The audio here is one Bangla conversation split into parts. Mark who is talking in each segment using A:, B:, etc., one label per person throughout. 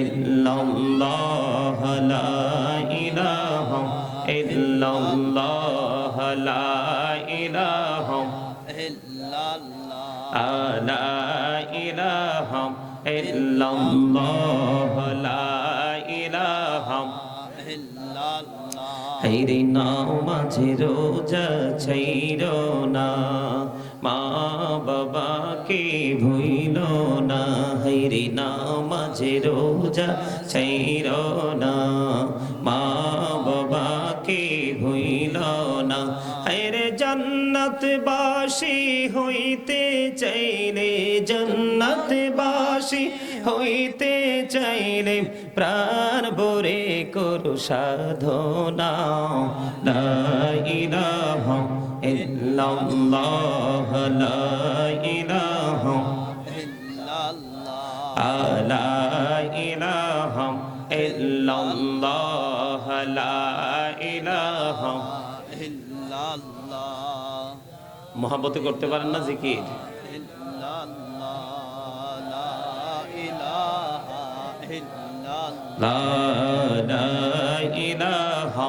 A: ইল্লাল্লাহ লা ইলাহা ইল্লাল্লাহ লা ইলাহা
B: illallah
A: লা ইলাহা ইল্লাল্লাহ লা ইলাহা
B: illallah
A: হাইরে নাও মাঝে রোজা ছাইর না। মা বাবাকে ভুইল না হাইরে নাও মাঝে রোজা ছাইর না। মা বাবাকে ভুইল না হাইরে জান্নাত বাসি হইতে চাইলে জান্নাত বাসি হইতে চাইলে প্রাণ ভরে করু সাধনা। ইলাহা ইল্লাল্লাহ লা ইলাহা
B: illallah
A: লা ইলাহা ইল্লাল্লাহ লা ইলাহা মহাব্বতে করতে পারেন না জিকির লা ইলাহা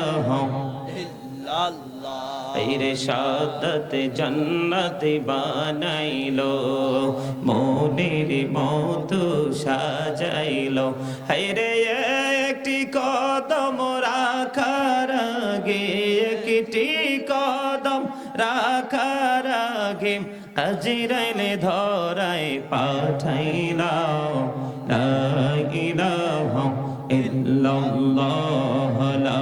B: illallah
A: রে সাদত জন্নত বানাইলো, মনের মত সাজাইলো। হাইরে একটি কদম রাখার আগে, একটি কদম রাখার আগে আজরাইলে ধরায় পাঠাইলাও লা ইলাহা ইল্লাল্লাহ, লা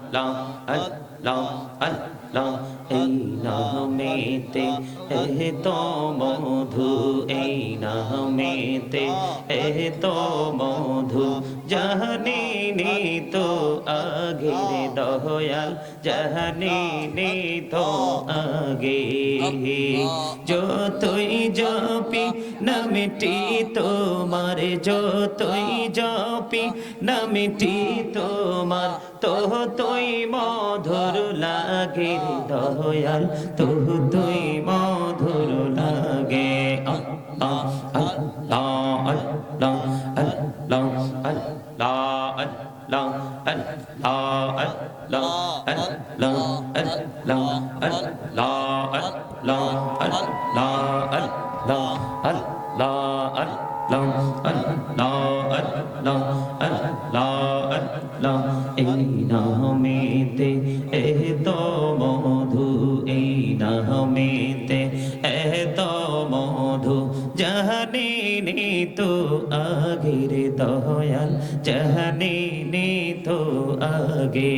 A: la la la এই নামেতে, এ তো মধু, এই নামেতে, এ তো মধু, জাহানি নি তো আগের দয়াল, জাহানি তো আগে যতই জপি নামটি তোমার, যতই জপি নামটি তোমার তো তুই মধুর লাগে দয়াল তো তুই মধুর লাগে আল্লাহ আল্লাহ আল্লাহ আল্লাহ আল্লাহ আল্লাহ আল্লাহ আল্লাহ আল্লাহ আল্লাহ আল্লাহ আল্লাহ আল্লাহ আল্লাহ আল্লাহ আল্লাহ এই নামেতে এ তো মধু এই নামেতে এ তো মধু। জাহানে নে তো আগের দয়াল, জাহানে নে তো আগে।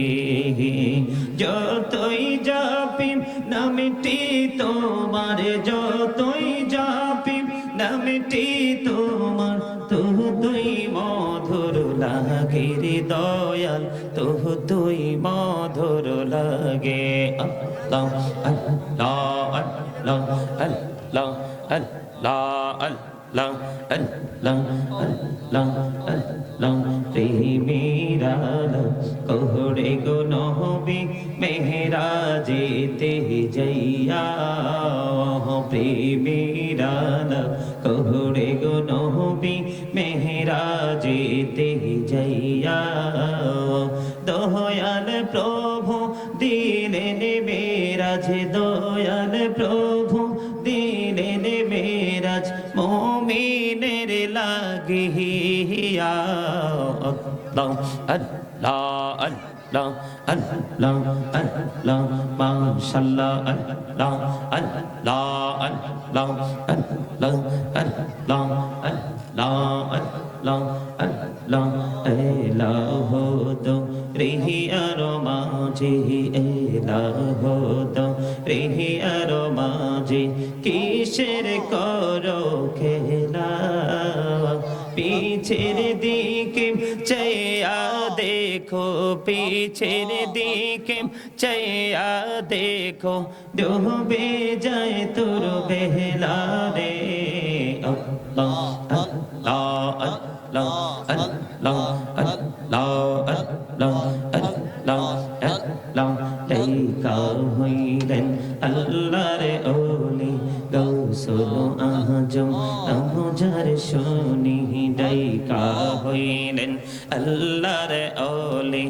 A: যতই জাপিম, নামটি তোমার, যতই জাপিম নামটি তোমার তো তুই মধুর লাগে রে দয়াল তো তুই মধুর লাগে আল্লাহ আল্লাহ আল্লাহ আল্লাহ আল্লাহ আল্লাহ lang al lang al lang al lang re mera lang kohre go no be mehra jete jaiya pre mera প্রেমেরা কোহড়ে গো নহবি মেহরা যেতে যাইয়া। দয়াল প্রভু, দিলেন মেরাজ, দয়াল প্রভু, দিলেন মেরাজ, মোমিনের লাগিয়া। আল্লাহ আল্লাহ। আল্লাহ আল্লাহ আল্লাহ এলাহ খেলা? পিছের দিকে দেখো পিছের দিকে চাইয়া দেখো ডুবে যায় তোর বেহলা রে আল্লাহ আজম নমজার শুনি ডাইকা হইলেন আল্লাহর ওলি।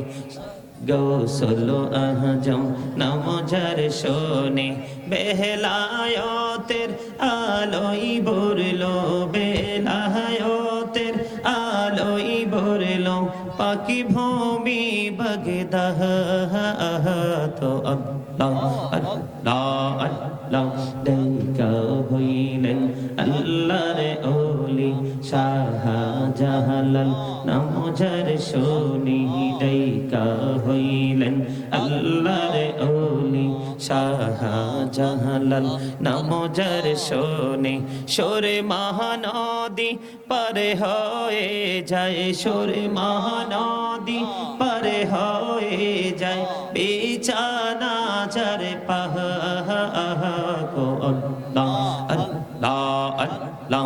A: গৌসল আজম নমজার শোনে বেহলায়তের আলোই বরলো বেলায়তের আলোই বরলো পাখি ভূমি বগদাহ তো আল্লাহ আল্লাহ আল্লাহ ওলি শাহ জাহালাল নামজার শোনি ডাইকা হইলেন আল্লাহর ওলি শাহ জাহালাল নামজার শোনে সোরে মহানদী পারে হয়ে যায়। সোরে মহানদী পারে হয়ে যায়। বিছানা যার পাহ গো আল্লাহ আল্লাহ আল্লাহ।